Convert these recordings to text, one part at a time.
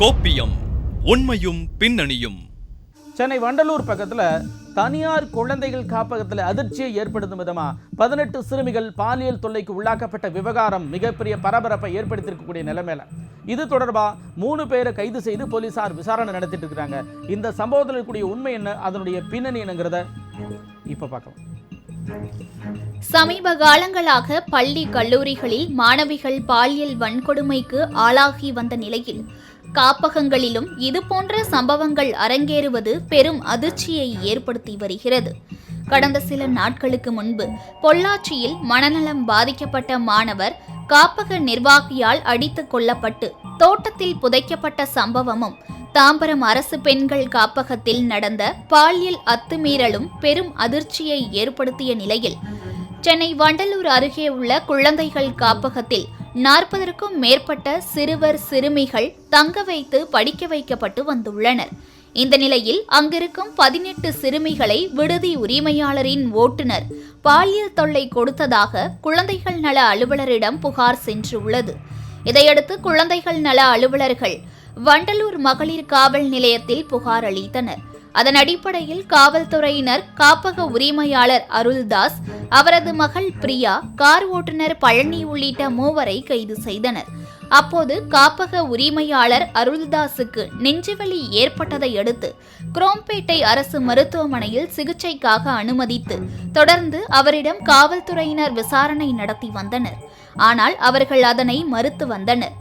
கோப்பியம் உண்மையும் பின்னணியும். சென்னை வண்டலூர் பக்கத்துல தனியார் குழந்தைகள் காப்பகத்தில் அதிர்ச்சியை ஏற்படுத்தும் விதமா பதினெட்டு சிறுமிகள் பாலியல் தொல்லைக்கு உள்ளாக்கப்பட்ட விவகாரம் மிகப்பெரிய பரபரப்பை ஏற்படுத்தியிருக்கக்கூடிய நிலைமையில. இது தொடர்பா மூணு பேரை கைது செய்து போலீசார் விசாரணை நடத்திட்டு இருக்கிறாங்க இந்த சம்பவத்தில் இருக்கக்கூடிய உண்மை என்ன? அதனுடைய பின்னணி என்னங்கிறத இப்ப பார்க்கலாம். சமீப காலங்களாக பள்ளி கல்லூரிகளில் மாணவிகள் பாலியல் வன்கொடுமைக்கு ஆளாகி வந்த நிலையில் காப்பகங்களிலும் இதுபோன்ற சம்பவங்கள் அரங்கேறுவது பெரும் அதிர்ச்சியை ஏற்படுத்தி வருகிறது. கடந்த சில நாட்களுக்கு முன்பு பொள்ளாச்சியில் மனநலம் பாதிக்கப்பட்ட மாணவர் காப்பக நிர்வாகியால் அடித்துக் கொல்லப்பட்டு தோட்டத்தில் புதைக்கப்பட்ட சம்பவமும் தாம்பரம் அரசு பெண்கள் காப்பகத்தில் நடந்த பாலியல் அத்துமீறலும் பெரும் அதிர்ச்சியை ஏற்படுத்திய நிலையில் சென்னை வண்டலூர் அருகே உள்ள குழந்தைகள் காப்பகத்தில் நாற்பதற்கும் மேற்பட்ட சிறுவர் சிறுமிகள் தங்க வைத்து படிக்க வைக்கப்பட்டு வந்துள்ளனர். இந்த நிலையில் அங்கிருக்கும் பதினெட்டு சிறுமிகளை விடுதி உரிமையாளரின் ஓட்டுநர் பாலியல் தொல்லை கொடுத்ததாக குழந்தைகள் நல அலுவலரிடம் புகார் சென்றுள்ளது. இதையடுத்து குழந்தைகள் நல அலுவலர்கள் வண்டலூர் மகளிர் காவல் நிலையத்தில் புகார் அளித்தனர். அதன் அடிப்படையில் காவல்துறையினர் காப்பக உரிமையாளர் அருள்தாஸ் அவரது மகள் பிரியா கார் ஓட்டுநர் பழனி உள்ளிட்ட மூவரை கைது செய்தனர். அப்போது காப்பக உரிமையாளர் அருள்தாஸுக்கு நெஞ்சுவலி ஏற்பட்டதை அடுத்து குரோம்பேட்டை அரசு மருத்துவமனையில் சிகிச்சைக்காக அனுமதித்து தொடர்ந்து அவரிடம் காவல்துறையினர் விசாரணை நடத்தி வந்தனர். ஆனால் அவர்கள் அதனை மறுத்து வந்தனர்.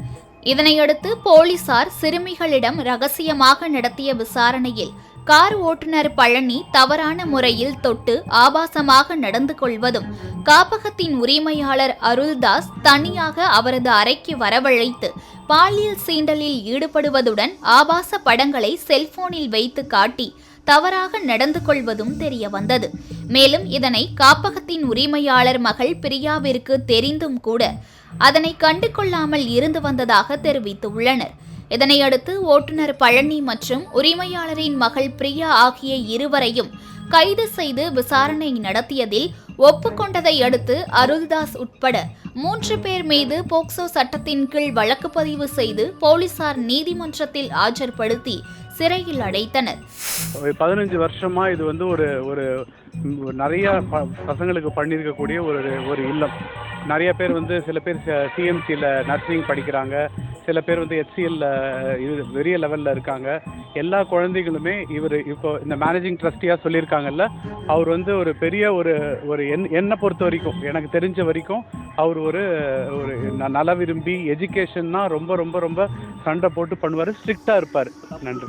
இதனையடுத்து போலீசார் சிறுமிகளிடம் ரகசியமாக நடத்திய விசாரணையில் கார் ஓட்டுநர் பழனி தவறான முறையில் தொட்டு ஆபாசமாக நடந்து கொள்வதும் காப்பகத்தின் உரிமையாளர் அருள்தாஸ் தனியாக அவரது அறைக்கு வரவழைத்து பாலியல் சீண்டலில் ஈடுபடுவதுடன் ஆபாச படங்களை செல்போனில் வைத்து காட்டி தவறாக நடந்து கொள்வதும் தெரிய வந்தது மேலும் இதனை காப்பகத்தின் உரிமையாளர் மகள் பிரியாவிற்கு தெரிந்தும் கூட அதனை கண்டு கொள்ளாமல் இருந்து வந்ததாக தெரிவித்துள்ளனர். இதனையடுத்து ஓட்டுநர் பழனி மற்றும் உரிமையாளரின் மகள் பிரியா ஆகிய இருவரையும் கைது செய்து விசாரணை நடத்தியதில் ஒப்புக்கொண்டதை அடுத்து அருள்தாஸ் உட்பட மூன்று பேர் மீது போக்சோ சட்டத்தின் கீழ் வழக்கு பதிவு செய்து போலீசார் நீதிமன்றத்தில் ஆஜர்படுத்தி சிறையில் அடைத்தனர். ஒரு பதினஞ்சு வருஷமா இது வந்து ஒரு ஒரு நிறைய ப- பசங்களுக்கு பண்ணியிருக்கக்கூடிய ஒரு ஒரு இல்லம். நிறைய பேர் வந்து சில பேர் சிஎம்சியில் நர்சிங் படிக்கிறாங்க. சில பேர் வந்து ஹெச்சிஎல்ல இது பெரிய லெவலில் இருக்காங்க. எல்லா குழந்தைகளுமே இவர் இப்போ இந்த மேனேஜிங் ட்ரஸ்டியாக சொல்லியிருக்காங்கல்ல அவர் வந்து ஒரு பெரிய ஒரு ஒரு என் என்னை பொறுத்த வரைக்கும் எனக்கு தெரிஞ்ச வரைக்கும் அவர் ஒரு ஒரு நல விரும்பி எஜுகேஷன்னா ரொம்ப ரொம்ப ரொம்ப சண்டை போட்டு பண்ணுவார் ஸ்ட்ரிக்டாக இருப்பார். நன்றி.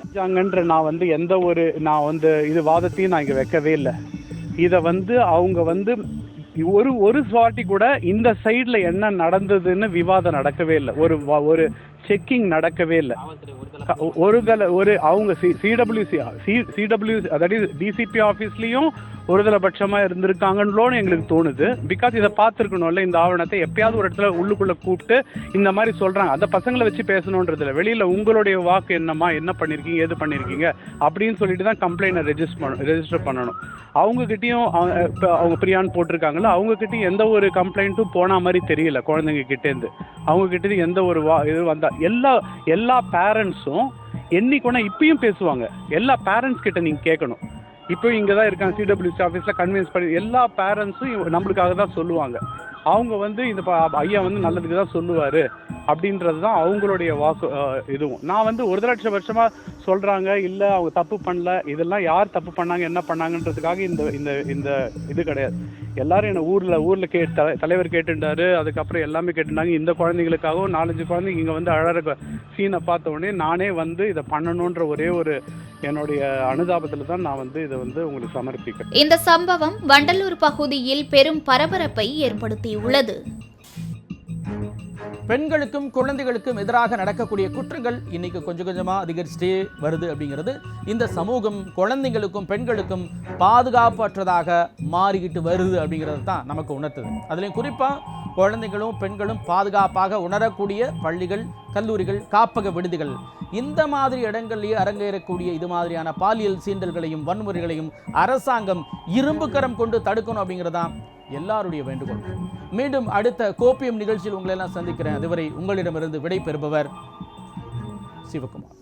செஞ்சாங்கன்ற நான் வந்து எந்த ஒரு நான் வந்து இது வாதத்தையும் நான் இங்கே வைக்கவே இல்லை. இதை வந்து அவங்க வந்து ஒரு ஒரு வாட்டி கூட இந்த சைடில் என்ன நடந்ததுன்னு விவாதம் நடக்கவே இல்லை. ஒரு ஒரு செக்கிங் நடக்கவே இல்லை. ஒரு தலை ஒரு அவங்க சி சிடபிள்யூசி சி சிடபிள்யூ அதாவது டிசிபி ஆஃபீஸ்லேயும் ஒரு பட்சமாக இருந்திருக்காங்கன்னு எங்களுக்கு தோணுது. பிகாஸ் இதை பார்த்துருக்கணும்ல இந்த ஆவணத்தை எப்பயாவது ஒரு இடத்துல உள்ளுக்குள்ளே கூப்பிட்டு இந்த மாதிரி சொல்கிறாங்க அந்த பசங்களை வச்சு பேசணுன்றதில்ல. வெளியில் உங்களுடைய வாக்கு என்னம்மா என்ன பண்ணியிருக்கீங்க எது பண்ணியிருக்கீங்க அப்படின்னு சொல்லிட்டு தான் கம்ப்ளைண்ட்டை ரெஜிஸ்டர் பண்ண ரெஜிஸ்டர் பண்ணணும். அவங்கக்கிட்டேயும் இப்போ அவங்க பிரியான்னு போட்டிருக்காங்களோ அவங்கக்கிட்டேயும் எந்த ஒரு கம்ப்ளைண்ட்டும் போன மாதிரி தெரியல குழந்தைங்க கிட்டேருந்து அவங்கக்கிட்டேருந்து எந்த ஒரு வா இது வந்தா எல்லா எல்லா பேரண்ட்ஸும் என்னைக்குனா இப்பயும் பேசுவாங்க. எல்லா பேரண்ட்ஸ் கிட்ட நீங்கள் கேட்கணும். இப்போ இங்கே தான் இருக்காங்க சிடபிள்யூசி ஆஃபீஸில் கன்வின்ஸ் பண்ணி எல்லா பேரண்ட்ஸும் நம்மளுக்காக தான் சொல்லுவாங்க. அவங்க வந்து இந்த ஐயா வந்து நல்லதுக்கு தான் சொல்லுவார். அப்படின்றது தான் அவங்களுடைய வாக்கு இதுவும். நான் வந்து ஒரு லட்சம் வருஷமாக சொல்கிறாங்க இல்லை அவங்க தப்பு பண்ணல இதெல்லாம் யார் தப்பு பண்ணாங்க என்ன பண்ணாங்கன்றதுக்காக இந்த இந்த இந்த இது கிடையாது. எல்லாரும் என்னை ஊரில் ஊரில் கே தலை- தலைவர் கேட்டுட்டாரு அதுக்கப்புறம் எல்லாமே கேட்டுட்டாங்க இந்த குழந்தைங்களுக்காகவும் நாலஞ்சு குழந்தைங்க இங்கே வந்து அழற சீனை பார்த்த உடனே நானே வந்து இதை பண்ணணுன்ற ஒரே ஒரு என்னுடைய அனுதாபத்தில் தான் நான் வந்து இதை வந்து உங்களுக்கு சமர்ப்பிக்கிறேன். இந்த சம்பவம் வண்டலூர் பகுதியில் பெரும் பரபரப்பை ஏற்படுத்தியுள்ளது. பெண்களுக்கும் குழந்தைகளுக்கும் எதிராக நடக்கக்கூடிய குற்றங்கள் இன்னைக்கு கொஞ்சம் கொஞ்சமாக அதிகரிச்சுட்டே வருது அப்படிங்கிறது இந்த சமூகம் குழந்தைங்களுக்கும் பெண்களுக்கும் பாதுகாப்பற்றதாக மாறிக்கிட்டு வருது அப்படிங்கிறது தான் நமக்கு உணர்த்துது. அதுலேயும் குறிப்பாக குழந்தைகளும் பெண்களும் பாதுகாப்பாக உணரக்கூடிய பள்ளிகள் கல்லூரிகள் காப்பக விடுதிகள் இந்த மாதிரி இடங்கள்லேயே அரங்கேறக்கூடிய இது மாதிரியான பாலியல் சீண்டல்களையும் வன்முறைகளையும் அரசாங்கம் இரும்பு கரம் கொண்டு தடுக்கணும் அப்படிங்கிறதான் எல்லாருடைய வேண்டுகோள். மீண்டும் அடுத்த கோப்பியம் நிகழ்ச்சியில் உங்களை எல்லாம் சந்திக்கிறேன். அதுவரை உங்களிடமிருந்து விடை பெறுபவர் சிவகுமார்.